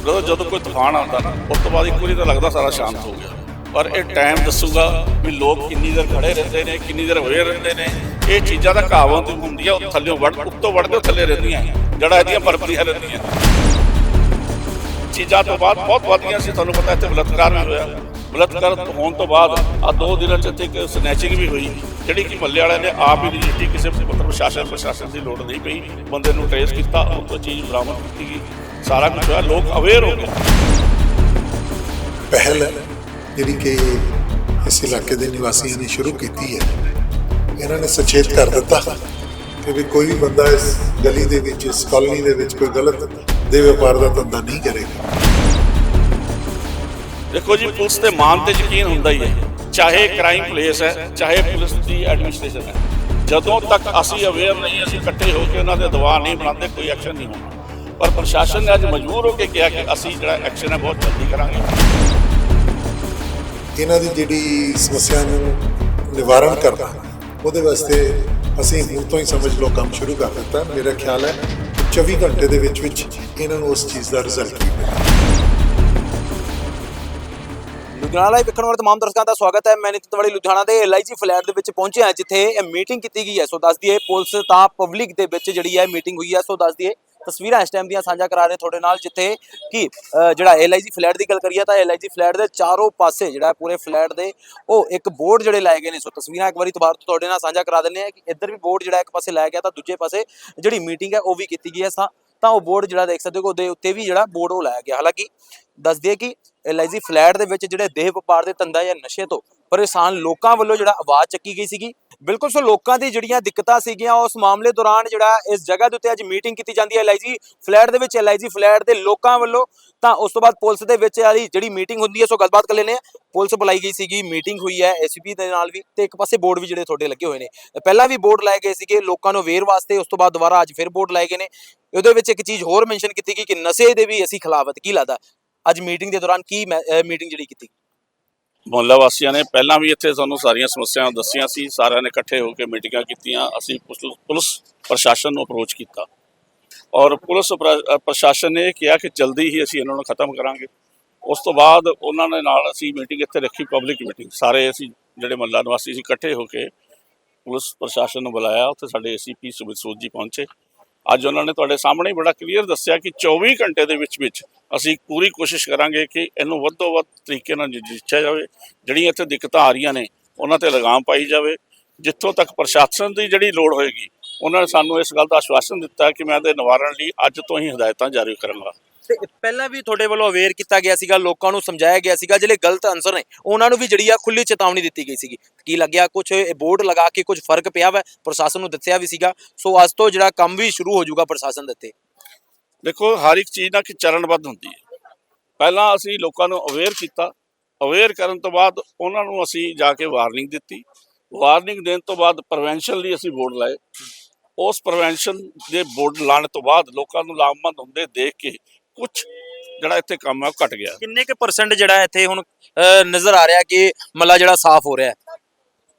ਜਦੋਂ ਜਦੋਂ ਕੋਈ ਤੂਫਾਨ ਆਉਂਦਾ ਨਾ, ਉਸ ਤੋਂ ਬਾਅਦ ਇੱਕ ਵਾਰੀ ਤਾਂ ਲੱਗਦਾ ਸਾਰਾ ਸ਼ਾਂਤ ਹੋ ਗਿਆ। ਪਰ ਇਹ ਟਾਈਮ ਦੱਸੂਗਾ ਵੀ ਲੋਕ ਕਿੰਨੀ ਦੇਰ ਖੜੇ ਰਹਿੰਦੇ ਨੇ, ਕਿੰਨੀ ਦੇਰ ਹੋਏ ਰਹਿੰਦੇ ਨੇ। ਇਹ ਚੀਜ਼ਾਂ ਦਾ ਕਾਬੂ ਹੁੰਦੀ ਆ ਉਹ ਥੱਲੇ ਵੜ ਉੱਤੋਂ ਵੜਦੇ ਉਹ ਥੱਲੇ ਰਹਿੰਦੀਆਂ। ਜਿਹੜਾ ਇਹਦੀਆਂ ਪਰਪਰੀਆਂ ਰਹਿੰਦੀਆਂ। ਚੀਜ਼ਾਂ ਤੋਂ ਬਾਅਦ ਬਹੁਤ ਵਧੀਆਂ ਸੀ, ਤੁਹਾਨੂੰ ਪਤਾ ਇੱਥੇ ਬਲਤਕਾਰ ਵੀ ਹੋਇਆ। ਬਲਤਕਾਰ ਹੋਣ ਤੋਂ ਬਾਅਦ ਆ ਦੋ ਦਿਨਾਂ ਚ ਇੱਥੇ ਇੱਕ ਸਨੈਚਿੰਗ ਵੀ ਹੋਈ, ਜਿਹੜੀ ਕਿ ਮੱਲੇ ਵਾਲਿਆਂ ਨੇ ਆਪ ਹੀ ਰਜਿਸਟਰੀ ਕਿਸੇ ਮਤਲਬ ਪ੍ਰਸ਼ਾਸਨ ਪ੍ਰਸ਼ਾਸਨ ਦੀ ਲੋੜ ਨਹੀਂ ਪਈ। ਬੰਦੇ ਨੂੰ ਟ੍ਰੇਸ ਕੀਤਾ, ਉਹ ਤੋਂ ਚੀਜ਼ ਬਰਾਮਦ ਕੀਤੀ ਗਈ। ਸਾਰਾ ਕੁਝ ਹੋਇਆ ਲੋਕ ਅਵੇਅਰ ਹੋ ਗਏ। ਪਹਿਲ ਜਿਹੜੀ ਕਿ ਇਸ ਇਲਾਕੇ ਦੇ ਨਿਵਾਸੀਆਂ ਨੇ ਸ਼ੁਰੂ ਕੀਤੀ ਹੈ ਇਹਨਾਂ ਨੇ ਸੁਚੇਤ ਕਰ ਦਿੱਤਾ ਕਿ ਵੀ ਕੋਈ ਵੀ ਬੰਦਾ ਇਸ ਗਲੀ ਦੇ ਵਿੱਚ ਇਸ ਕਾਲੋਨੀ ਦੇ ਵਿੱਚ ਕੋਈ ਗਲਤ ਦੇ ਵਪਾਰ ਦਾ ਧੰਦਾ ਨਹੀਂ ਕਰੇਗਾ। ਦੇਖੋ ਜੀ ਪੁਲਿਸ ਤੇ ਮਾਨ ਤੇ ਯਕੀਨ ਹੁੰਦਾ ਹੀ ਹੈ ਚਾਹੇ ਕ੍ਰਾਈਮ ਪਲੇਸ ਹੈ ਚਾਹੇ ਪੁਲਿਸ ਦੀ ਐਡਮਿਨਿਸਟ੍ਰੇਸ਼ਨ ਹੈ। ਜਦੋਂ ਤੱਕ ਅਸੀਂ ਅਵੇਅਰ ਨਹੀਂ ਅਸੀਂ ਇਕੱਠੇ ਹੋ ਕੇ ਉਹਨਾਂ ਦੇ ਦਬਾਅ ਨਹੀਂ ਬਣਾਉਂਦੇ ਕੋਈ ਐਕਸ਼ਨ ਨਹੀਂ ਹੋਣਾ। ਪਰ ਪ੍ਰਸ਼ਾਸਨ ਨੇ ਅੱਜ ਮਜਬੂਰ ਹੋ ਕੇ ਕਿਹਾ ਕਿ ਅਸੀਂ ਜਿਹੜਾ ਐਕਸ਼ਨ ਹੈ ਬਹੁਤ ਜਲਦੀ ਕਰਾਂਗੇ। ਇਹਨਾਂ ਦੀ ਜਿਹੜੀ ਸਮੱਸਿਆ ਨੂੰ ਨਿਵਾਰਨ ਕਰਨਾ ਉਹਦੇ ਵਾਸਤੇ ਅਸੀਂ ਹੁਣ ਤੋਂ ਹੀ ਸਮਝ ਲਓ ਕੰਮ ਸ਼ੁਰੂ ਕਰ ਦਿੱਤਾ। ਮੇਰਾ ਖਿਆਲ ਹੈ ਕਿ 24 ਘੰਟੇ ਦੇ ਵਿੱਚ ਵਿੱਚ ਇਹਨਾਂ ਨੂੰ ਉਸ ਚੀਜ਼ ਦਾ ਰਿਜ਼ਲਟ ਮਿਲੇਗਾ। ਲੁਧਿਆਣਾ ਲਾਈਵ ਵੇਖਣ ਵਾਲੇ ਤਮਾਮ ਦਰਸ਼ਕਾਂ ਦਾ ਸਵਾਗਤ ਹੈ। ਮੈਂ ਨਿਤਿਨ ਵਾਲੀ ਲੁਧਿਆਣਾ ਦੇ ਐਲਆਈਜੀ ਫਲੈਟ ਦੇ ਵਿੱਚ ਪਹੁੰਚੇ ਹਾਂ ਜਿੱਥੇ ਇਹ ਮੀਟਿੰਗ ਕੀਤੀ ਗਈ ਹੈ। ਸੋ ਦੱਸ ਦਈਏ ਪੁਲਿਸ ਤਾਂ ਪਬਲਿਕ ਦੇ ਵਿੱਚ ਜਿਹੜੀ ਹੈ ਮੀਟਿੰਗ ਹੋਈ ਹੈ। ਸੋ ਦੱਸ ਦਈਏ ਤਸਵੀਰਾਂ ਇਸ ਟਾਈਮ ਦੀਆਂ ਸਾਂਝਾ ਕਰਾ ਰਹੇ ਤੁਹਾਡੇ ਨਾਲ ਜਿੱਥੇ ਕਿ ਅ, ਜਿਹੜਾ ਐਲਆਈਜੀ ਫਲੈਟ ਦੀ ਗੱਲ ਕਰੀਏ ਤਾਂ ਐਲਆਈਜੀ ਫਲੈਟ ਦੇ ਚਾਰੋਂ ਪਾਸੇ ਜਿਹੜਾ ਪੂਰੇ ਫਲੈਟ ਦੇ ਉਹ ਇੱਕ ਬੋਰਡ ਜਿਹੜੇ ਲਾਏ ਗਏ ਨੇ। ਸੋ ਤਸਵੀਰਾਂ ਇੱਕ ਵਾਰੀ ਦੁਬਾਰਾ ਤੁਹਾਡੇ ਨਾਲ ਸਾਂਝਾ ਕਰਾ ਦਿੰਦੇ ਆ ਕਿ ਇੱਧਰ ਵੀ ਬੋਰਡ ਜਿਹੜਾ ਇੱਕ ਪਾਸੇ ਲਾਇਆ ਗਿਆ ਤਾਂ ਦੂਜੇ ਪਾਸੇ ਜਿਹੜੀ ਮੀਟਿੰਗ ਹੈ ਉਹ ਵੀ ਕੀਤੀ ਗਈ ਹੈ। ਸਾ- ਤਾਂ ਉਹ ਬੋਰਡ ਜਿਹੜਾ ਦੇਖ ਸਕਦੇ ਹੋ ਉਹਦੇ ਉੱਤੇ ਵੀ ਜਿਹੜਾ ਬੋਰਡ ਉਹ ਲਾਇਆ ਗਿਆ। ਹਾਲਾਂਕਿ ਦੱਸ ਦਈਏ ਕਿ ਐਲਆਈਜੀ ਫਲੈਟ ਦੇ ਵਿੱਚ ਜਿਹੜੇ ਦੇਹ ਵਪਾਰ ਦੇ ਧੰਦਾ ਜਾਂ ਨਸ਼ੇ ਤੋਂ ਪਰੇਸ਼ਾਨ ਲੋਕਾਂ ਵੱਲੋਂ ਜਿਹੜਾ ਆਵਾਜ਼ ਚੱਕੀ ਗਈ ਸੀਗੀ। ਬਿਲਕੁਲ, ਸੋ ਲੋਕਾਂ ਦੀ ਜਿਹੜੀਆਂ ਦਿੱਕਤਾਂ ਸੀਗੀਆਂ, ਉਸ ਮਾਮਲੇ ਦੌਰਾਨ ਜਿਹੜਾ ਇਸ ਜਗ੍ਹਾ ਦੇ ਉੱਤੇ ਅੱਜ ਮੀਟਿੰਗ ਕੀਤੀ ਜਾਂਦੀ ਹੈ ਐਲਆਈਜੀ ਫਲੈਟ ਦੇ ਵਿੱਚ ਐਲਆਈਜੀ ਫਲੈਟ ਦੇ ਲੋਕਾਂ ਵੱਲੋਂ, ਤਾਂ ਉਸ ਤੋਂ ਬਾਅਦ ਪੁਲਿਸ ਦੇ ਵਿੱਚ ਵਾਲੀ ਜਿਹੜੀ ਮੀਟਿੰਗ ਹੁੰਦੀ ਹੈ, ਸੋ ਗੱਲਬਾਤ ਕਰ ਲੈਨੇ ਆ ਪੁਲਿਸ ਬੁਲਾਈ ਗਈ ਸੀਗੀ, ਮੀਟਿੰਗ ਹੋਈ ਹੈ ਐਸਪੀ ਦੇ ਨਾਲ ਵੀ ਤੇ ਇੱਕ ਪਾਸੇ ਬੋਰਡ ਵੀ ਜਿਹੜੇ ਤੁਹਾਡੇ ਲੱਗੇ ਹੋਏ ਨੇ। ਪਹਿਲਾਂ ਵੀ ਬੋਰਡ ਲਾਏ ਗਏ ਸੀਗੇ, ਲੋਕਾਂ ਨੂੰ ਅਵੇਅਰ ਵਾਸਤੇ, ਉਸ ਤੋਂ ਬਾਅਦ ਦੁਬਾਰਾ ਅੱਜ ਫਿਰ ਬੋਰਡ ਲਾਏ ਗਏ ਨੇ। ਉਹਦੇ ਵਿੱਚ ਇੱਕ ਚੀਜ਼ ਹੋਰ ਮੈਂਸ਼ਨ ਕੀਤੀ ਗਈ ਕਿ ਨਸ਼ੇ ਦੇ ਵੀ ਅਸੀਂ ਖਿਲਾਫਤ ਕੀ ਲੱਗਦਾ? ਅੱਜ ਮੀਟਿੰਗ ਦੇ ਦੌਰਾਨ ਕੀ ਮੀਟਿੰਗ ਜਿਹੜੀ ਕੀਤੀ? ਮੁਹੱਲਾ ਵਾਸੀਆਂ ਨੇ ਪਹਿਲਾਂ ਵੀ ਇੱਥੇ ਸਾਨੂੰ ਸਾਰੀਆਂ ਸਮੱਸਿਆਵਾਂ ਦੱਸੀਆਂ ਸੀ, ਸਾਰਿਆਂ ਨੇ ਇਕੱਠੇ ਹੋ ਕੇ ਮੀਟਿੰਗਾਂ ਕੀਤੀਆਂ, ਅਸੀਂ ਪੁਲਿਸ ਪੁਲਿਸ ਪ੍ਰਸ਼ਾਸਨ ਨੂੰ ਅਪਰੋਚ ਕੀਤਾ। ਔਰ ਪੁਲਿਸ ਪ੍ਰ- ਪ੍ਰਸ਼ਾਸਨ ਨੇ ਇਹ ਕਿਹਾ ਕਿ ਜਲਦੀ ਹੀ ਅਸੀਂ ਇਹਨਾਂ ਨੂੰ ਖਤਮ ਕਰਾਂਗੇ। ਉਸ ਤੋਂ ਬਾਅਦ ਉਹਨਾਂ ਨੇ ਨਾਲ ਅਸੀਂ ਮੀਟਿੰਗ ਇੱਥੇ ਰੱਖੀ ਪਬਲਿਕ ਮੀਟਿੰਗ। ਸਾਰੇ ਅਸੀਂ ਜਿਹੜੇ ਮੁਹੱਲਾ ਨਿਵਾਸੀ ਸੀ, ਇਕੱਠੇ ਹੋ ਕੇ ਪੁਲਿਸ ਪ੍ਰਸ਼ਾਸਨ ਨੂੰ ਬੁਲਾਇਆ। ਉੱਥੇ ਸਾਡੇ ਏਸੀਪੀ ਸੁਮਿਤ ਸੂਦ ਜੀ ਪਹੁੰਚੇ। ਅੱਜ ਉਹਨਾਂ ਨੇ ਤੁਹਾਡੇ ਸਾਹਮਣੇ ਬੜਾ ਕਲੀਅਰ ਦੱਸਿਆ ਕਿ 24 ਘੰਟੇ ਦੇ ਵਿੱਚ ਵਿੱਚ ਅਸੀਂ ਪੂਰੀ ਕੋਸ਼ਿਸ਼ ਕਰਾਂਗੇ ਕਿ ਇਹਨੂੰ ਵੱਧੋ ਵੱਧ ਤਰੀਕੇ ਨਾਲ ਨਜਿੱਠਿਆ ਜਾਵੇ। ਜਿਹੜੀਆਂ ਇੱਥੇ ਦਿੱਕਤਾਂ ਆ ਰਹੀਆਂ ਨੇ, ਉਹਨਾਂ ਤੇ ਲਗਾਮ ਪਾਈ ਜਾਵੇ। ਜਿੱਥੋਂ ਤੱਕ ਪ੍ਰਸ਼ਾਸਨ ਦੀ ਜਿਹੜੀ ਲੋੜ ਹੋਏਗੀ, ਉਹਨਾਂ ਨੇ ਸਾਨੂੰ ਇਸ ਗੱਲ ਦਾ ਆਸ਼ਵਾਸਨ ਦਿੱਤਾ ਕਿ ਮੈਂ ਇਹਦੇ ਨਿਵਾਰਨ ਲਈ ਅੱਜ ਤੋਂ ਹੀ ਹਦਾਇਤਾਂ ਜਾਰੀ ਕਰਾਂਗਾ। ਤੇ ਪਹਿਲਾਂ ਵੀ ਤੁਹਾਡੇ ਵੱਲੋਂ ਅਵੇਅਰ ਕੀਤਾ ਗਿਆ ਸੀਗਾ, ਲੋਕਾਂ ਨੂੰ ਸਮਝਾਇਆ ਗਿਆ ਸੀਗਾ, ਜਿਹੜੇ ਗਲਤ ਅਨਸਰ ਨੇ, ਉਹਨਾਂ ਨੂੰ ਵੀ ਜਿਹੜੀ ਆ ਖੁੱਲੀ ਚੇਤਾਵਨੀ ਦਿੱਤੀ ਗਈ ਸੀਗੀ। ਕੀ ਲੱਗਿਆ ਕੁਝ ਬੋਰਡ ਲਗਾ ਕੇ ਕੁਝ ਫ਼ਰਕ ਪਿਆ ਵਾ? ਪ੍ਰਸ਼ਾਸਨ ਨੂੰ ਦੱਸਿਆ ਵੀ ਸੀਗਾ। ਸੋ ਅੱਜ ਤੋਂ ਜਿਹੜਾ ਕੰਮ ਵੀ ਸ਼ੁਰੂ ਹੋ ਜਾਊਗਾ ਪ੍ਰਸ਼ਾਸਨ ਦੇ ਉੱਤੇ। ਦੇਖੋ, ਹਰ ਇੱਕ ਚੀਜ਼ ਨਾ ਕਿ ਚਰਨਬੱਧ ਹੁੰਦੀ ਹੈ। ਪਹਿਲਾਂ ਅਸੀਂ ਲੋਕਾਂ ਨੂੰ ਅਵੇਅਰ ਕੀਤਾ। ਅਵੇਅਰ ਕਰਨ ਤੋਂ ਬਾਅਦ ਉਹਨਾਂ ਨੂੰ ਅਸੀਂ ਜਾ ਕੇ ਵਾਰਨਿੰਗ ਦਿੱਤੀ। ਵਾਰਨਿੰਗ ਦੇਣ ਤੋਂ ਬਾਅਦ ਪ੍ਰੀਵੈਂਸ਼ਨ ਲਈ ਅਸੀਂ ਬੋਰਡ ਲਾਏ। ਉਸ ਪ੍ਰੀਵੈਂਸ਼ਨ ਦੇ ਬੋਰਡ ਲਾਣ ਤੋਂ ਬਾਅਦ ਲੋਕਾਂ ਨੂੰ ਲਾਭਮੰਦ ਹੁੰਦੇ ਦੇਖ ਕੇ ਕੁਝ ਜਿਹੜਾ ਇੱਥੇ ਕੰਮ ਹੈ ਉਹ ਘਟ ਗਿਆ। ਕਿੰਨੇ ਕੁ ਪਰਸੈਂਟ ਜਿਹੜਾ ਇੱਥੇ ਹੁਣ ਅਹ, ਨਜ਼ਰ ਆ ਰਿਹਾ ਕਿ ਮੱਲਾ ਜਿਹੜਾ ਸਾਫ਼ ਹੋ ਰਿਹਾ ਹੈ?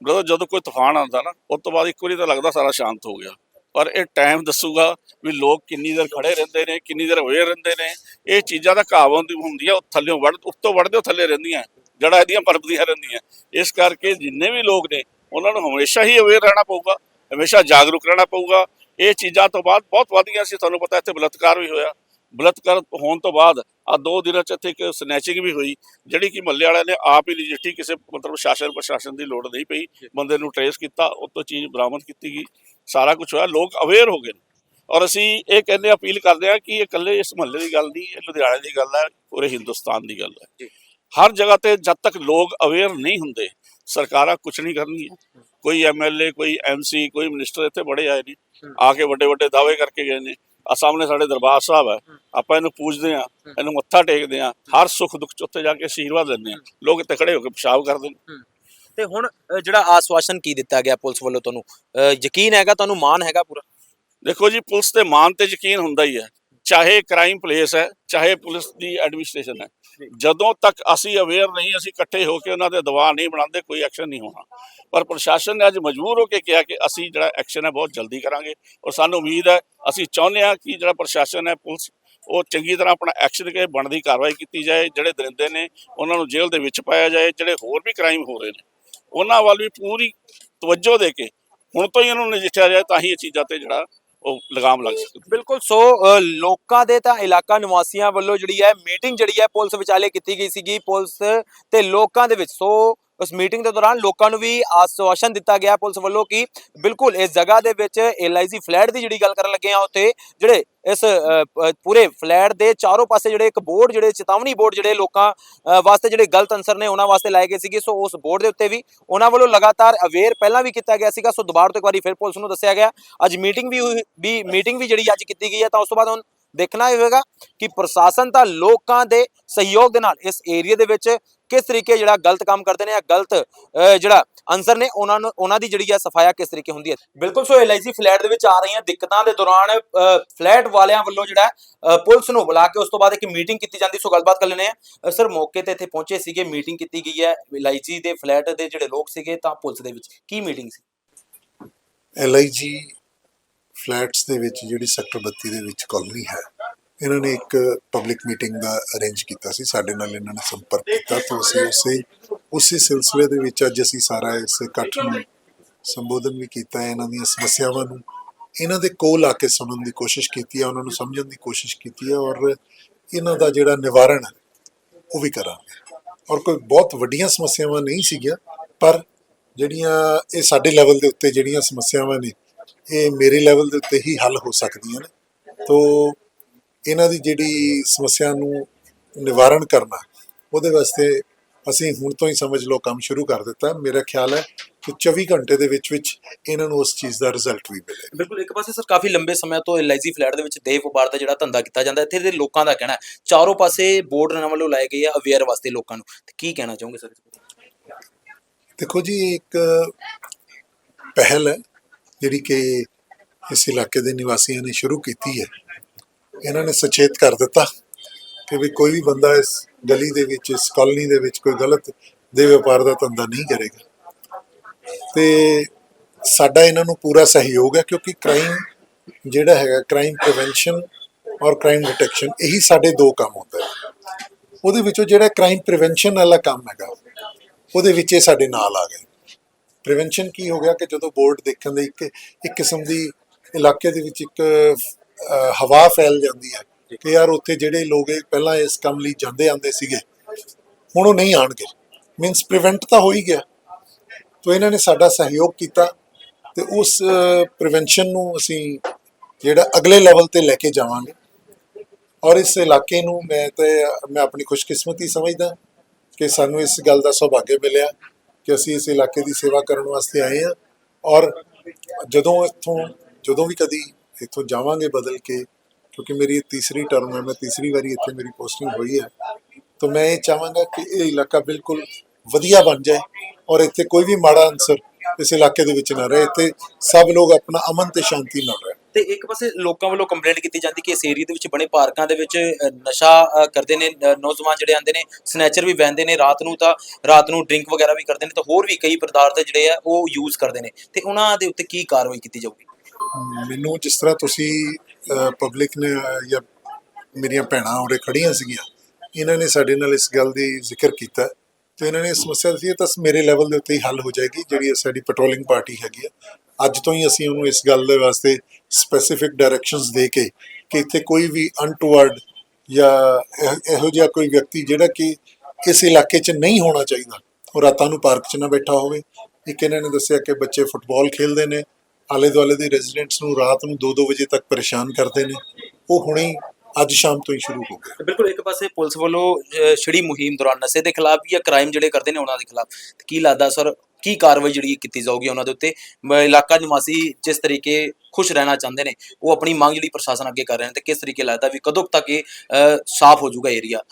ਜਦੋਂ ਜਦੋਂ ਕੋਈ ਤੂਫਾਨ ਆਉਂਦਾ ਨਾ ਉਸ ਤੋਂ ਬਾਅਦ ਇੱਕ ਵਾਰੀ ਤਾਂ ਲੱਗਦਾ ਸਾਰਾ ਸ਼ਾਂਤ ਹੋ ਗਿਆ। ਪਰ ਇਹ ਟਾਈਮ ਦੱਸੂਗਾ ਵੀ ਲੋਕ ਕਿੰਨੀ ਦੇਰ ਖੜੇ ਰਹਿੰਦੇ ਨੇ ਕਿੰਨੀ ਦੇਰ ਹੋਏ ਰਹਿੰਦੇ ਨੇ। ਇਹ ਚੀਜ਼ਾਂ ਦਾ ਕਾਬੂ ਹੁੰਦੀ ਆ ਉਹ ਥੱਲੇ ਵੜ ਉੱਤੋਂ ਵੜਦੇ ਉਹ ਥੱਲੇ ਰਹਿੰਦੀਆਂ। ਜੜਾ ਇਹਦੀਆਂ ਪਰਪਦੀਆਂ ਰਹਿੰਦੀਆਂ। ਇਸ ਕਰਕੇ ਜਿੰਨੇ ਵੀ ਲੋਕ ਨੇ ਉਹਨਾਂ ਨੂੰ ਹਮੇਸ਼ਾ ਹੀ ਅਵੇਅਰ ਰਹਿਣਾ ਪਊਗਾ ਹਮੇਸ਼ਾ ਜਾਗਰੂਕ ਰਹਿਣਾ ਪਊਗਾ। ਇਹ ਚੀਜ਼ਾਂ ਤੋਂ ਬਾਅਦ ਬਹੁਤ ਵਧੀਆਂ ਸੀ ਤੁਹਾਨੂੰ ਪਤਾ ਇੱਥੇ ਬਲਤਕਾਰ ਵੀ ਹੋਇਆ। ਬਲਤਕਾਰ ਹੋਣ ਤੋਂ ਬਾਅਦ ਆ ਦੋ ਦਿਨਾਂ ਚ ਇੱਥੇ ਇੱਕ ਸਨੈਚਿੰਗ ਵੀ ਹੋਈ ਜਿਹੜੀ ਕਿ ਮੱਲੇ ਵਾਲਿਆਂ ਨੇ ਆਪ ਹੀ ਰਜਿਸਟਰੀ ਕਿਸੇ ਮਤਲਬ ਸ਼ਾਸਨ ਪ੍ਰਸ਼ਾਸਨ ਦੀ ਲੋੜ ਨਹੀਂ ਪਈ ਬੰਦੇ ਨੂੰ ਟਰੇਸ ਕੀਤਾ ਉਹ ਤੋਂ ਚੀਜ਼ ਬਰਾਮਦ ਕੀਤੀ ਗਈ ਸਾਰਾ ਕੁਝ ਹੋਇਆ ਲੋਕ ਅਵੇਅਰ ਹੋ ਗਏ। ਔਰ ਅਸੀਂ ਇਹ ਕਹਿੰਦੇ ਅਪੀਲ ਕਰਦੇ ਹਾਂ ਕਿ ਇਹ ਇਕੱਲੇ ਇਸ ਮਹੱਲੇ ਦੀ ਗੱਲ ਨਹੀਂ ਇਹ ਲੁਧਿਆਣੇ ਦੀ ਗੱਲ ਹੈ ਪੂਰੇ ਹਿੰਦੁਸਤਾਨ ਦੀ ਗੱਲ ਹੈ। ਹਰ ਜਗ੍ਹਾ ਤੇ ਜਦ ਤੱਕ ਲੋਕ ਅਵੇਅਰ ਨਹੀਂ ਹੁੰਦੇ ਸਰਕਾਰਾਂ ਕੁਝ ਨਹੀਂ ਕਰਨਗੀਆਂ। ਕੋਈ ਐਮਐਲਏ ਕੋਈ ਐਮਸੀ ਕੋਈ ਮਿਨਿਸਟਰ ਇੱਥੇ ਬੜੇ ਆਏ ਨੇ ਆ ਕੇ ਵੱਡੇ ਵੱਡੇ ਦਾਅਵੇ ਕਰਕੇ ਗਏ ਨੇ। ਆ ਸਾਹਮਣੇ ਸਾਡੇ ਦਰਬਾਰ ਸਾਹਿਬ ਹੈ। ਆਪਾਂ ਇਹਨੂੰ ਪੂਜਦੇ ਆ ਇਹਨੂੰ ਮੱਥਾ ਟੇਕਦੇ ਆ ਹਰ ਸੁੱਖ ਦੁੱਖ ਚ ਉੱਥੇ ਜਾ ਕੇ ਆਸ਼ੀਰਵਾਦ ਲੈਂਦੇ ਆ ਲੋਕ ਇੱਥੇ ਖੜੇ ਹੋ ਕੇ ਪਿਸ਼ਾਬ ਕਰਦੇ ਨੇ। ਤੇ ਹੁਣ ਜਿਹੜਾ ਆਸਵਾਸ਼ਨ ਕੀ ਦਿੱਤਾ ਗਿਆ ਪੁਲਿਸ ਵੱਲੋਂ ਤੁਹਾਨੂੰ? ਯਕੀਨ ਹੈਗਾ ਤੁਹਾਨੂੰ ਮਾਣ ਹੈਗਾ ਪੂਰਾ? ਦੇਖੋ ਜੀ ਪੁਲਿਸ ਤੇ ਮਾਨ ਤੇ ਯਕੀਨ ਹੁੰਦਾ ਹੀ ਹੈ। ਚਾਹੇ ਕ੍ਰਾਈਮ ਪਲੇਸ ਹੈ ਚਾਹੇ ਪੁਲਿਸ ਦੀ ਐਡਮਿਨਿਸਟ੍ਰੇਸ਼ਨ ਹੈ। ਜਦੋਂ ਤੱਕ ਅਸੀਂ ਅਵੇਅਰ ਨਹੀਂ ਅਸੀਂ ਇਕੱਠੇ ਹੋ ਕੇ ਉਹਨਾਂ ਦੇ ਦਬਾਅ ਨਹੀਂ ਬਣਾਉਂਦੇ ਕੋਈ ਐਕਸ਼ਨ ਨਹੀਂ ਹੋਣਾ। ਪਰ ਪ੍ਰਸ਼ਾਸਨ ਨੇ ਅੱਜ ਮਜਬੂਰ ਹੋ ਕੇ ਕਿਹਾ ਕਿ ਅਸੀਂ ਜਿਹੜਾ ਐਕਸ਼ਨ ਹੈ ਬਹੁਤ ਜਲਦੀ ਕਰਾਂਗੇ ਔਰ ਸਾਨੂੰ ਉਮੀਦ ਹੈ ਅਸੀਂ ਚਾਹੁੰਦੇ ਹਾਂ ਕਿ ਜਿਹੜਾ ਪ੍ਰਸ਼ਾਸਨ ਹੈ ਪੁਲਿਸ ਉਹ ਚੰਗੀ ਤਰ੍ਹਾਂ ਆਪਣਾ ਐਕਸ਼ਨ ਕੇ ਬਣਦੀ ਕਾਰਵਾਈ ਕੀਤੀ ਜਾਏ। ਜਿਹੜੇ ਦਰਿੰਦੇ ਨੇ ਉਹਨਾਂ ਨੂੰ ਜੇਲ੍ਹ ਦੇ ਵਿੱਚ ਪਾਇਆ ਜਾਏ। ਜਿਹੜੇ ਹੋਰ ਵੀ ਕ੍ਰਾਈਮ ਹੋ ਰਹੇ ਨੇ ਉਹਨਾਂ ਵੱਲ ਵੀ ਪੂਰੀ ਤਵੱਜੋ ਦੇ ਕੇ ਹੁਣ ਤੋਂ ਹੀ ਇਹਨਾਂ ਨੂੰ ਨਜਿੱਠਿਆ ਜਾਏ ਤਾਂ ਹੀ ਇਹ ਚੀਜ਼ਾਂ ਤੇ ਜਿਹੜਾ ਉਹ ਲਗਾਮ ਲੱਗ ਸਕਦੀ ਬਿਲਕੁਲ ਸੋ ਲੋਕਾਂ ਦੇ ਤਾਂ ਇਲਾਕਾ ਨਿਵਾਸੀਆਂ ਵੱਲੋਂ ਜਿਹੜੀ ਹੈ ਮੀਟਿੰਗ ਜਿਹੜੀ ਹੈ ਪੁਲਿਸ ਵਿਚਾਲੇ ਕੀਤੀ ਗਈ ਸੀਗੀ ਪੁਲਿਸ ਤੇ ਲੋਕਾਂ ਦੇ ਵਿੱਚ। ਸੋ ਉਸ ਮੀਟਿੰਗ ਦੇ ਦੌਰਾਨ ਲੋਕਾਂ ਨੂੰ ਵੀ ਆਸ਼ਵਾਸਨ ਦਿੱਤਾ ਗਿਆ ਪੁਲਿਸ ਵੱਲੋਂ ਕਿ ਬਿਲਕੁਲ ਇਸ ਜਗ੍ਹਾ ਦੇ ਵਿੱਚ ਐਲਆਈਸੀ ਫਲੈਟ ਦੀ ਜਿਹੜੀ ਗੱਲ ਕਰਨ ਲੱਗੇ ਆ ਉੱਥੇ ਜਿਹੜੇ ਇਸ ਪੂਰੇ ਫਲੈਟ ਦੇ ਚਾਰੋਂ ਪਾਸੇ ਜਿਹੜੇ ਇੱਕ ਬੋਰਡ, ਜਿਹੜੇ ਚੇਤਾਵਨੀ ਬੋਰਡ ਜਿਹੜੇ ਲੋਕਾਂ ਵਾਸਤੇ ਜਿਹੜੇ ਗਲਤ ਅਨਸਰ ਨੇ ਉਹਨਾਂ ਵਾਸਤੇ ਲਾਏ ਗਏ ਸੀਗੇ। ਸੋ ਉਸ ਬੋਰਡ ਦੇ ਉੱਤੇ ਵੀ ਉਹਨਾਂ ਵੱਲੋਂ ਲਗਾਤਾਰ ਅਵੇਅਰ ਪਹਿਲਾਂ ਵੀ ਕੀਤਾ ਗਿਆ ਸੀਗਾ। ਸੋ ਦੁਬਾਰਾ ਤੋਂ ਇੱਕ ਵਾਰੀ ਫਿਰ ਪੁਲਿਸ ਨੂੰ ਦੱਸਿਆ ਗਿਆ। ਅੱਜ ਮੀਟਿੰਗ ਵੀ ਹੋਈ, ਵੀ ਮੀਟਿੰਗ ਵੀ ਜਿਹੜੀ ਅੱਜ ਕੀਤੀ ਗਈ ਹੈ, ਤਾਂ ਉਸ ਤੋਂ ਬਾਅਦ ਹੁਣ ਦੇਖਣਾ ਇਹ ਹੋਵੇਗਾ ਕਿ ਪ੍ਰਸ਼ਾਸਨ ਤਾਂ ਲੋਕਾਂ ਦੇ ਸਹਿਯੋਗ ਦੇ ਨਾਲ ਇਸ ਏਰੀਆ ਦੇ ਵਿੱਚ ਕਿਸ ਤਰੀਕੇ ਜਿਹੜਾ ਗਲਤ ਕੰਮ ਕਰਦੇ ਨੇ ਜਾਂ ਗਲਤ ਜਿਹੜਾ ਅਨਸਰ ਨੇ ਉਹਨਾਂ ਨੂੰ, ਉਹਨਾਂ ਦੀ ਜਿਹੜੀ ਹੈ ਸਫਾਇਆ ਕਿਸ ਤਰੀਕੇ ਹੁੰਦੀ ਹੈ। ਬਿਲਕੁਲ ਸੋ ਐਲਆਈਸੀ ਫਲੈਟ ਦੇ ਵਿੱਚ ਆ ਰਹੀਆਂ ਦਿੱਕਤਾਂ ਦੇ ਦੌਰਾਨ ਫਲੈਟ ਵਾਲਿਆਂ ਵੱਲੋਂ ਜਿਹੜਾ ਪੁਲਿਸ ਨੂੰ ਬੁਲਾ ਕੇ ਉਸ ਤੋਂ ਬਾਅਦ ਇੱਕ ਮੀਟਿੰਗ ਕੀਤੀ ਜਾਂਦੀ, ਸੋ ਗੱਲਬਾਤ ਕਰ ਲੈਣੇ ਆ ਸਰ, ਮੌਕੇ ਤੇ ਇੱਥੇ ਪਹੁੰਚੇ ਸੀਗੇ ਮੀਟਿੰਗ ਕੀਤੀ ਗਈ ਹੈ। ਐਲਆਈਜੀ ਦੇ ਫਲੈਟ ਦੇ ਜਿਹੜੇ ਲੋਕ ਸੀਗੇ, ਤਾਂ ਪੁਲਿਸ ਦੇ ਵਿੱਚ ਕੀ ਮੀਟਿੰਗ ਸੀ? ਐਲਆਈਜੀ ਫਲੈਟਸ ਦੇ ਵਿੱਚ ਜਿਹੜੀ ਸੈਕਟਰ 32 ਦੇ ਵਿੱਚ ਕਾਲੋਨੀ ਹੈ ਇਹਨਾਂ ਨੇ ਇੱਕ ਪਬਲਿਕ ਮੀਟਿੰਗ ਦਾ ਅਰੇਂਜ ਕੀਤਾ ਸੀ, ਸਾਡੇ ਨਾਲ ਇਹਨਾਂ ਨੇ ਸੰਪਰਕ ਕੀਤਾ ਤਾਂ ਅਸੀਂ ਉਸੇ ਉਸੇ ਸਿਲਸਿਲੇ ਦੇ ਵਿੱਚ ਅੱਜ ਅਸੀਂ ਸਾਰਾ ਇਸ ਇਕੱਠ ਨੂੰ ਸੰਬੋਧਨ ਵੀ ਕੀਤਾ ਹੈ ਇਹਨਾਂ ਦੀਆਂ ਸਮੱਸਿਆਵਾਂ ਨੂੰ, ਇਹਨਾਂ ਦੇ ਕੋਲ ਆ ਕੇ ਸੁਣਨ ਦੀ ਕੋਸ਼ਿਸ਼ ਕੀਤੀ ਹੈ ਉਹਨਾਂ ਨੂੰ ਸਮਝਣ ਦੀ ਕੋਸ਼ਿਸ਼ ਕੀਤੀ ਹੈ ਔਰ ਇਹਨਾਂ ਦਾ ਜਿਹੜਾ ਨਿਵਾਰਣ ਹੈ, ਉਹ ਵੀ ਕਰਾਂਗੇ। ਔਰ ਕੋਈ ਬਹੁਤ ਵੱਡੀਆਂ ਸਮੱਸਿਆਵਾਂ ਨਹੀਂ ਸੀਗੀਆਂ, ਪਰ ਜਿਹੜੀਆਂ ਇਹ ਸਾਡੇ ਲੈਵਲ ਦੇ ਉੱਤੇ ਜਿਹੜੀਆਂ ਸਮੱਸਿਆਵਾਂ ਨੇ, ਇਹ ਮੇਰੇ ਲੈਵਲ ਦੇ ਉੱਤੇ ਹੀ ਹੱਲ ਹੋ ਸਕਦੀਆਂ ਨੇ। ਤੋ ਇਹਨਾਂ ਦੀ ਜਿਹੜੀ ਸਮੱਸਿਆ ਨੂੰ ਨਿਵਾਰਣ ਕਰਨਾ ਉਹਦੇ ਵਾਸਤੇ ਅਸੀਂ ਹੁਣ ਤੋਂ ਹੀ ਸਮਝ ਲਓ ਕੰਮ ਸ਼ੁਰੂ ਕਰ ਦਿੱਤਾ। ਮੇਰਾ ਖਿਆਲ ਹੈ ਕਿ 24 ਘੰਟੇ ਦੇ ਵਿੱਚ ਵਿੱਚ ਇਹਨਾਂ ਨੂੰ ਉਸ ਚੀਜ਼ ਦਾ ਰਿਜ਼ਲਟ ਵੀ ਮਿਲੇ। ਬਿਲਕੁਲ ਇੱਕ ਪਾਸੇ ਸਰ ਕਾਫੀ ਲੰਬੇ ਸਮੇਂ ਤੋਂ ਐਲਆਈਜੀ ਫਲੈਟ ਦੇ ਵਿੱਚ ਦੇਹ ਵਪਾਰ ਦਾ ਜਿਹੜਾ ਧੰਦਾ ਕੀਤਾ ਜਾਂਦਾ ਇੱਥੇ ਦੇ ਲੋਕਾਂ ਦਾ ਕਹਿਣਾ ਹੈ। ਚਾਰੋਂ ਪਾਸੇ ਬੋਰਡ ਇਹਨਾਂ ਵੱਲੋਂ ਲਾਏ ਗਏ ਆ ਅਵੇਅਰ ਵਾਸਤੇ ਲੋਕਾਂ ਨੂੰ। ਤੇ ਕੀ ਕਹਿਣਾ ਚਾਹੋਗੇ ਸਰ ਦੇਖੋ ਜੀ ਇੱਕ ਪਹਿਲ ਹੈ ਜਿਹੜੀ ਕਿ ਇਸ ਇਲਾਕੇ ਦੇ ਨਿਵਾਸੀਆਂ ਨੇ ਸ਼ੁਰੂ ਕੀਤੀ ਹੈ। ਇਹਨਾਂ ਨੇ ਸੁਚੇਤ ਕਰ ਦਿੱਤਾ ਕਿ ਵੀ ਕੋਈ ਵੀ ਬੰਦਾ ਇਸ ਗਲੀ ਦੇ ਵਿੱਚ, ਇਸ ਕਾਲੋਨੀ ਦੇ ਵਿੱਚ ਕੋਈ ਗਲਤ ਦੇ ਵਪਾਰ ਦਾ ਧੰਦਾ ਨਹੀਂ ਕਰੇਗਾ। ਤੇ ਸਾਡਾ ਇਹਨਾਂ ਨੂੰ ਪੂਰਾ ਸਹਿਯੋਗ ਹੈ ਕਿਉਂਕਿ ਕ੍ਰਾਈਮ ਜਿਹੜਾ ਹੈਗਾ ਕ੍ਰਾਈਮ ਪ੍ਰੀਵੈਂਸ਼ਨ ਔਰ ਕ੍ਰਾਈਮ ਡਿਟੈਕਸ਼ਨ ਇਹੀ ਸਾਡੇ ਦੋ ਕੰਮ ਹੁੰਦੇ ਨੇ ਉਹਦੇ ਵਿੱਚੋਂ ਜਿਹੜਾ ਕ੍ਰਾਈਮ ਪ੍ਰੀਵੈਂਸ਼ਨ ਵਾਲਾ ਕੰਮ ਹੈਗਾ, ਉਹਦੇ ਵਿੱਚ ਇਹ ਸਾਡੇ ਨਾਲ ਆ ਗਏ। ਪ੍ਰੀਵੈਂਸ਼ਨ ਕੀ ਹੋ ਗਿਆ ਕਿ ਜਦੋਂ ਬੋਰਡ ਦੇਖਣ ਦੇ ਇੱਕ ਇੱਕ ਕਿਸਮ ਦੀ ਇਲਾਕੇ ਦੇ ਵਿੱਚ ਇੱਕ ਹਵਾ ਫੈਲ ਜਾਂਦੀ ਹੈ ਕਿ ਯਾਰ ਉੱਥੇ ਜਿਹੜੇ ਲੋਕ ਪਹਿਲਾਂ ਇਸ ਕੰਮ ਲਈ ਜਾਂਦੇ ਆਂਦੇ ਸੀਗੇ ਹੁਣ ਉਹ ਨਹੀਂ ਆਣਗੇ ਮੀਨਸ ਪ੍ਰੀਵੈਂਟ ਤਾਂ ਹੋ ਹੀ ਗਿਆ। ਤੋ ਇਹਨਾਂ ਨੇ ਸਾਡਾ ਸਹਿਯੋਗ ਕੀਤਾ ਤੇ ਉਸ ਪ੍ਰੀਵੈਂਸ਼ਨ ਨੂੰ ਅਸੀਂ ਜਿਹੜਾ ਅਗਲੇ ਲੈਵਲ ਤੇ ਲੈ ਕੇ ਜਾਵਾਂਗੇ। ਔਰ ਇਸ ਇਲਾਕੇ ਨੂੰ ਮੈਂ ਤੇ ਮੈਂ ਆਪਣੀ ਖੁਸ਼ਕਿਸਮਤੀ ਸਮਝਦਾ ਕਿ ਸਾਨੂੰ ਇਸ ਗੱਲ ਦਾ ਸੁਭਾਗਿਆ ਮਿਲਿਆ ਕਿ ਅਸੀਂ ਇਸ ਇਲਾਕੇ ਦੀ ਸੇਵਾ ਕਰਨ ਵਾਸਤੇ ਆਏ ਹਾਂ। ਔਰ ਜਦੋਂ ਇੱਥੋਂ ਜਦੋਂ ਵੀ ਕਦੀ ਇੱਥੋਂ ਜਾਵਾਂਗੇ ਬਦਲ ਕੇ ਕਿਉਂਕਿ ਮੇਰੀ ਇਹ ਤੀਸਰੀ ਟਰਮ ਹੈ ਮੈਂ ਤੀਸਰੀ ਵਾਰੀ ਇੱਥੇ ਮੇਰੀ ਪੋਸਟਿੰਗ ਹੋਈ ਹੈ। ਤਾਂ ਮੈਂ ਇਹ ਚਾਹਾਂਗਾ ਕਿ ਇਹ ਇਲਾਕਾ ਬਿਲਕੁਲ ਵਧੀਆ ਬਣ ਜਾਏ ਔਰ ਇੱਥੇ ਕੋਈ ਵੀ ਮਾੜਾ ਅਨਸਰ ਇਸ ਇਲਾਕੇ ਦੇ ਵਿੱਚ ਨਾ ਰਹੇ ਇੱਥੇ ਸਭ ਲੋਕ ਆਪਣਾ ਅਮਨ ਤੇ ਸ਼ਾਂਤੀ ਨਾਲ ਰਹਿਣ ਤੇ ਇੱਕ ਪਾਸੇ ਲੋਕਾਂ ਵੱਲੋਂ ਕੰਪਲੇਂਟ ਕੀਤੀ ਜਾਂਦੀ ਕਿ ਇਸ ਏਰੀਆ ਦੇ ਵਿੱਚ ਬਣੇ ਪਾਰਕਾਂ ਦੇ ਵਿੱਚ ਅ, ਨਸ਼ਾ ਅ, ਕਰਦੇ ਨੇ ਅ, ਨੌਜਵਾਨ ਜਿਹੜੇ ਆਉਂਦੇ ਨੇ ਸਨੈਚਰ ਵੀ ਵਹਿੰਦੇ ਨੇ ਰਾਤ ਨੂੰ ਤਾਂ ਰਾਤ ਨੂੰ ਡਰਿੰਕ ਵਗੈਰਾ ਵੀ ਕਰਦੇ ਨੇ ਤਾਂ ਹੋਰ ਵੀ ਕਈ ਪਦਾਰਥ ਜਿਹੜੇ ਆ ਉਹ ਯੂਜ਼ ਕਰਦੇ ਨੇ। ਤੇ ਉਹਨਾਂ ਦੇ ਉੱਤੇ ਕੀ ਕਾਰਵਾਈ ਕੀਤੀ ਜਾਊਗੀ? ਮੈਨੂੰ ਜਿਸ ਤਰ੍ਹਾਂ ਤੁਸੀਂ ਪਬਲਿਕ ਨੇ, ਜਾਂ ਮੇਰੀਆਂ ਭੈਣਾਂ ਉਰੇ ਖੜੀਆਂ ਸੀਗੀਆਂ, ਇਹਨਾਂ ਨੇ ਸਾਡੇ ਨਾਲ ਇਸ ਗੱਲ ਦੀ ਜ਼ਿਕਰ ਕੀਤਾ ਤੇ ਇਹਨਾਂ ਨੇ ਸਮੱਸਿਆ ਦੱਸੀ ਤਾਂ ਮੇਰੇ ਲੈਵਲ ਦੇ ਉੱਤੇ ਹੀ ਹੱਲ ਹੋ ਜਾਏਗੀ, ਜਿਹੜੀ ਸਾਡੀ ਪੈਟਰੋਲਿੰਗ ਪਾਰਟੀ ਹੈਗੀ ਆ। ਅੱਜ ਤੋਂ ਹੀ ਅਸੀਂ ਉਹਨੂੰ ਇਸ ਗੱਲ ਦੇ ਵਾਸਤੇ ਸਪੈਸੀਫਿਕ ਡਾਇਰੈਕਸ਼ਨਸ ਦੇ ਕੇ ਕਿ ਇੱਥੇ ਕੋਈ ਵੀ ਅਨਟੂਵਰਡ ਜਾਂ ਇਹੋ ਜਿਹਾ ਕੋਈ ਵਿਅਕਤੀ ਜਿਹੜਾ ਕਿ ਇਸ ਇਲਾਕੇ 'ਚ ਨਹੀਂ ਹੋਣਾ ਚਾਹੀਦਾ, ਉਹ ਰਾਤਾਂ ਨੂੰ ਪਾਰਕ 'ਚ ਨਾ ਬੈਠਾ ਹੋਵੇ। ਇੱਕ ਇਹਨਾਂ ਨੇ ਦੱਸਿਆ ਕਿ ਬੱਚੇ ਫੁੱਟਬਾਲ ਖੇਡਦੇ ਨੇ ਆਲੇ ਦੁਆਲੇ ਦੇ ਰੈਜ਼ੀਡੈਂਟਸ ਨੂੰ ਰਾਤ ਨੂੰ 2-2 ਵਜੇ ਤੱਕ ਪਰੇਸ਼ਾਨ ਕਰਦੇ ਨੇ। ਉਹ ਹੁਣੇ ਅੱਜ ਸ਼ਾਮ ਤੋਂ ਹੀ ਸ਼ੁਰੂ ਹੋ ਗਿਆ ਬਿਲਕੁਲ ਇੱਕ ਪਾਸੇ ਪੁਲਿਸ ਵੱਲੋਂ ਛਿੜੀ ਮੁਹਿੰਮ ਦੌਰਾਨ ਨਸ਼ੇ ਦੇ ਖਿਲਾਫ ਜਾਂ ਕ੍ਰਾਈਮ ਜਿਹੜੇ ਕਰਦੇ ਨੇ ਉਹਨਾਂ ਦੇ ਖਿਲਾਫ। ਕੀ ਲੱਗਦਾ ਸਰ ਕੀ ਕਾਰਵਾਈ ਜਿਹੜੀ ਕੀਤੀ ਜਾਊਗੀ ਉਹਨਾਂ ਦੇ ਉੱਤੇ? ਇਲਾਕਾ ਨਿਵਾਸੀ ਜਿਸ ਤਰੀਕੇ ਖੁਸ਼ ਰਹਿਣਾ ਚਾਹੁੰਦੇ ਨੇ ਉਹ ਆਪਣੀ ਮੰਗ ਜਿਹੜੀ ਪ੍ਰਸ਼ਾਸਨ ਅੱਗੇ ਕਰ ਰਹੇ ਨੇ ਤੇ ਕਿਸ ਤਰੀਕੇ ਲੱਗਦਾ ਵੀ ਕਦੋਂ ਤੱਕ ਇਹ ਸਾਫ਼ ਹੋ ਜਾਊਗਾ ਏਰੀਆ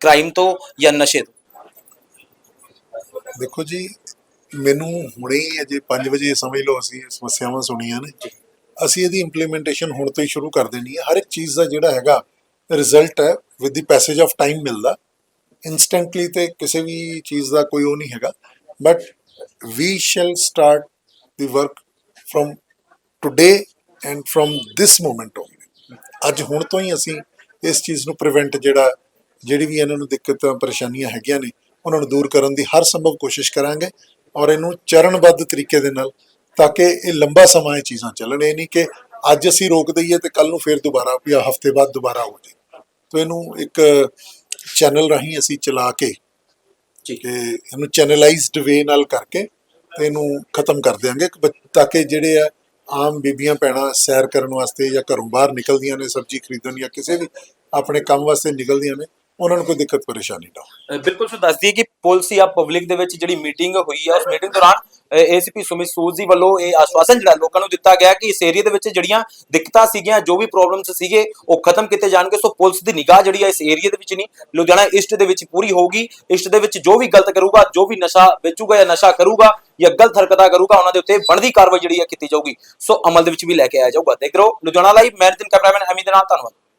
ਕ੍ਰਾਈਮ ਤੋਂ ਜਾਂ ਨਸ਼ੇ ਤੋਂ? ਦੇਖੋ ਜੀ ਮੈਨੂੰ ਹੁਣੇ ਹੀ ਅਜੇ 5 ਵਜੇ ਸਮਝ ਲਓ ਅਸੀਂ ਇਹ ਸਮੱਸਿਆਵਾਂ ਸੁਣੀਆਂ ਨੇ। ਅਸੀਂ ਇਹਦੀ ਇੰਪਲੀਮੈਂਟੇਸ਼ਨ ਹੁਣ ਤੋਂ ਹੀ ਸ਼ੁਰੂ ਕਰ ਦੇਣੀ ਹੈ। ਹਰ ਇੱਕ ਚੀਜ਼ ਦਾ ਜਿਹੜਾ ਹੈਗਾ ਰਿਜ਼ਲਟ ਹੈ with the passage of time ਮਿਲਦਾ। ਇਨਸਟੈਂਟਲੀ ਤੇ ਕਿਸੇ ਵੀ ਚੀਜ਼ ਦਾ ਕੋਈ ਉਹ ਨਹੀਂ ਹੈਗਾ। But we shall start the work from today and from this moment only ਅੱਜ ਹੁਣ ਤੋਂ ਹੀ ਅਸੀਂ ਇਸ ਚੀਜ਼ ਨੂੰ ਪ੍ਰੀਵੈਂਟ ਜਿਹੜਾ, ਜਿਹੜੀ ਵੀ ਇਹਨਾਂ ਨੂੰ ਦਿੱਕਤਾਂ, ਪਰੇਸ਼ਾਨੀਆਂ ਹੈਗੀਆਂ ਨੇ, ਉਹਨਾਂ ਨੂੰ ਦੂਰ ਕਰਨ ਦੀ ਹਰ ਸੰਭਵ ਕੋਸ਼ਿਸ਼ ਕਰਾਂਗੇ। ਔਰ ਇਹਨੂੰ ਚਰਨਬੱਧ ਤਰੀਕੇ ਦੇ ਨਾਲ ਤਾਂ ਕਿ ਇਹ ਲੰਬਾ ਸਮਾਂ ਇਹ ਚੀਜ਼ਾਂ ਚੱਲਣ। ਇਹ ਨਹੀਂ ਕਿ ਅੱਜ ਅਸੀਂ ਰੋਕ ਦਈਏ ਤੇ ਕੱਲ ਨੂੰ ਫੇਰ ਦੁਬਾਰਾ ਜਾਂ ਹਫ਼ਤੇ ਬਾਅਦ ਦੁਬਾਰਾ ਹੋ ਜਾਏ ਤਾਂ ਇਹਨੂੰ ਇੱਕ ਚੈਨਲ ਰਾਹੀਂ ਅਸੀਂ ਚਲਾ ਕੇ ਜੀ। ਕਿ ਇਹਨੂੰ ਚੈਨਲਾਈਜ਼ਡ ਵੇ ਨਾਲ ਕਰਕੇ ਤੇ ਇਹਨੂੰ ਖਤਮ ਕਰ ਬ- ਤਾਂ ਕਿ ਜਿਹੜੇ ਆ ਆਮ ਬੀਬੀਆਂ ਭੈਣਾਂ ਸੈਰ ਕਰਨ ਵਾਸਤੇ ਜਾਂ ਘਰੋਂ ਬਾਹਰ ਨਿਕਲਦੀਆਂ ਨੇ ਸਬਜ਼ੀ ਖਰੀਦਣ ਜਾਂ ਕਿਸੇ ਵੀ ਆਪਣੇ ਕੰਮ ਵਾਸਤੇ ਨਿਕਲਦੀਆਂ ਨੇ ਉਹਨਾਂ ਨੂੰ ਕੋਈ ਦਿੱਕਤ ਪਰੇਸ਼ਾਨੀ ਨਾ ਹੋਵੇ। ਬਿਲਕੁਲ ਸੋ ਦੱਸ ਦਈਏ ਕਿ ਪੁਲਿਸ ਜਾਂ ਪਬਲਿਕ ਦੇ ਵਿੱਚ ਜਿਹੜੀ ਮੀਟਿੰਗ ਹੋਈ ਹੈ ਉਸ ਮੀਟਿੰਗ ਦੌਰਾਨ ਏਸੀਪੀ ਸੁਮਿਤ ਸੂਦ ਜੀ ਵੱਲੋਂ ਇਹ ਆਸ਼ਵਾਸਨ ਜਿਹੜਾ ਲੋਕਾਂ ਨੂੰ ਦਿੱਤਾ ਗਿਆ ਕਿ ਇਸ ਏਰੀਆ ਦੇ ਵਿੱਚ ਜਿਹੜੀਆਂ ਦਿੱਕਤਾਂ ਸੀਗੀਆਂ, ਜੋ ਵੀ ਪ੍ਰੋਬਲਮਸ ਸੀਗੇ, ਉਹ ਖਤਮ ਕੀਤੇ ਜਾਣਗੇ। ਸੋ ਪੁਲਿਸ ਦੀ ਨਿਗਾਹ ਜਿਹੜੀ ਹੈ ਇਸ ਏਰੀਆ ਦੇ ਵਿੱਚ ਨਹੀਂ, ਲੁਧਿਆਣਾ ਈਸਟ ਦੇ ਵਿੱਚ ਪੂਰੀ ਹੋਊਗੀ। ਈਸਟ ਦੇ ਵਿੱਚ ਜੋ ਵੀ ਗਲਤ ਕਰੂਗਾ, ਜੋ ਵੀ ਨਸ਼ਾ ਵੇਚੂਗਾ ਜਾਂ ਨਸ਼ਾ ਕਰੂਗਾ ਜਾਂ ਗਲਤ ਹਰਕਤਾਂ ਕਰੂਗਾ, ਉਹਨਾਂ ਦੇ ਉੱਤੇ ਬਣਦੀ ਕਾਰਵਾਈ ਜਿਹੜੀ ਹੈ ਕੀਤੀ ਜਾਊਗੀ। ਸੋ ਅਮਲ ਦੇ ਵਿੱਚ ਵੀ ਲੈ ਕੇ ਆਇਆ ਜਾਊਗਾ। ਦੇਖ ਰਹੋ ਲੁਧਿਆਣਾ ਲਾਈਵ ਮੈਂ ਦਿਨ ਕੈਮਰਾਮੈਨ ਹਮੀਦ ਨਾਲ, ਧੰਨਵਾਦ।